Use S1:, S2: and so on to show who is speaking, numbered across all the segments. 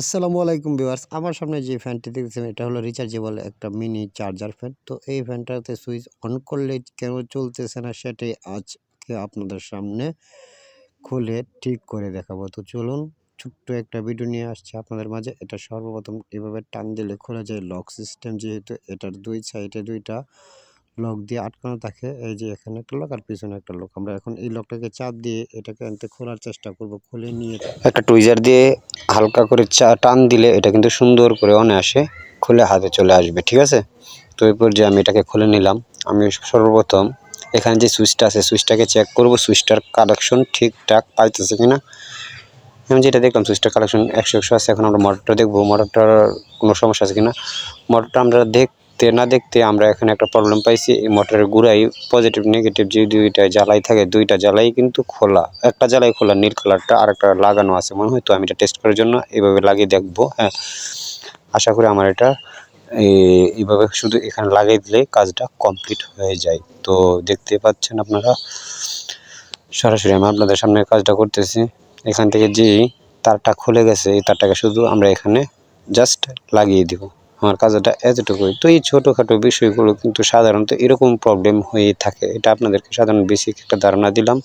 S1: আসসালামু আলাইকুম ভিউয়ার্স, আমার সামনে যে ফ্যানটি দেখতেছেন, এটা হলো রিচার্জেবল একটা মিনি চার্জার ফ্যান। তো এই ফ্যানটাতে সুইচ অন করলে কেন চলতেছে না, সেটাই আজকে আপনাদের সামনে খুলে ঠিক করে দেখাবো। তো চলুন, ছোট্ট একটা ভিডিও নিয়ে আসছে আপনাদের মাঝে। এটা সর্বপ্রথম এভাবে টান দিলে খোলা যায়, লক সিস্টেম যেহেতু এটার দুই সাইডে দুইটা লক দিয়ে আটকানো থাকে। এই যে এখানে একটা লক আর পিছনে একটা লক আমরা এখন এই লকটাকে চাপ দিয়ে এটাকে আনতে খোলার চেষ্টা করব, খুলে নিয়ে।
S2: একটা টুইজার দিয়ে হালকা করে চা টান দিলে এটা কিন্তু সুন্দর করে আসে, খুলে হাতে চলে আসবে, ঠিক আছে? তো এরপর যে আমি এটাকে খুলে নিলাম। আমি সর্বপ্রথম এখানে যে সুইচটা আছে সুইচটাকে চেক করব সুইচটার কানেকশন ঠিকঠাক পাইতেছে কিনা। আমি যেটা দেখলাম সুইচটার কানেকশন একশো একশো আছে, এখন আমরা মোটরটা দেখব মোটরটার কোনো সমস্যা আছে কিনা। মোটরটা আমরা দেখতে, না দেখতে আমরা এখানে একটা প্রবলেম পাইছি। এই মোটরের গুড়াই পজিটিভ নেগেটিভ যে দুইটা জ্বালাই থাকে, দুইটা জ্বালাই কিন্তু খোলা। একটা জ্বালাই খোলা, নীল কালারটা আর একটা লাগানো আছে মনে হয়, তো আমি এটা টেস্ট করার জন্য এভাবে লাগিয়ে দেখব হ্যাঁ। আশা করি আমার এটা এই- এইভাবে শুধু এখানে লাগিয়ে দিলে কাজটা কমপ্লিট হয়ে যায়। তো দেখতে পাচ্ছেন আপনারা, সরাসরি আমি আপনাদের সামনে কাজটা করতেছি। এখান থেকে যে তারটা খুলে গেছে, এই তারটাকে শুধু আমরা এখানে জাস্ট লাগিয়ে দিব। আমার কাজটা এতটুকুই। তো এই ছোটোখাটো বিষয়গুলো কিন্তু সাধারণত এরকম প্রবলেম হয়ে থাকে। এটা আপনাদেরকে সাধারণ বেসিক একটা ধারণা দিলাম।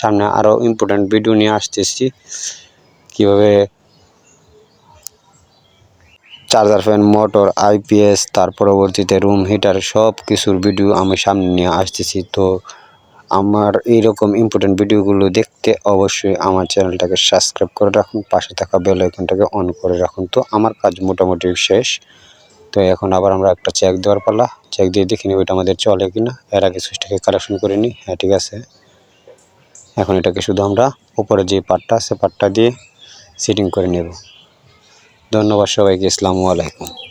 S2: সামনে আরও ইম্পর্ট্যান্ট ভিডিও নিয়ে আসতেছি। কীভাবে চার্জার ফ্যান মোটর আইপিএস তার পরবর্তীতে রুম হিটার সব কিছুর ভিডিও আমি সামনে নিয়ে আসতেছি। তো আমার এইরকম ইম্পর্টেন্ট ভিডিওগুলো দেখতে অবশ্যই আমার চ্যানেলটাকে সাবস্ক্রাইব করে রাখুন, পাশে থাকা বেল আইকনটাকে অন করে রাখুন। তো আমার কাজ মোটামুটি শেষ। তো এখন আবার আমরা একটা চেক দেওয়ার পালা। চেক দিয়ে দেখে নিব এটা আমাদের চলে কিনা। এর আগে সুইচটাকে কালেকশন করে নিই হ্যাঁ ঠিক আছে। এখন এটাকে শুধু আমরা উপরে যে পার্টটা আছে পার্টটা দিয়ে সেটিং করে নেব। ধন্যবাদ সবাইকে। আসসালামু আলাইকুম।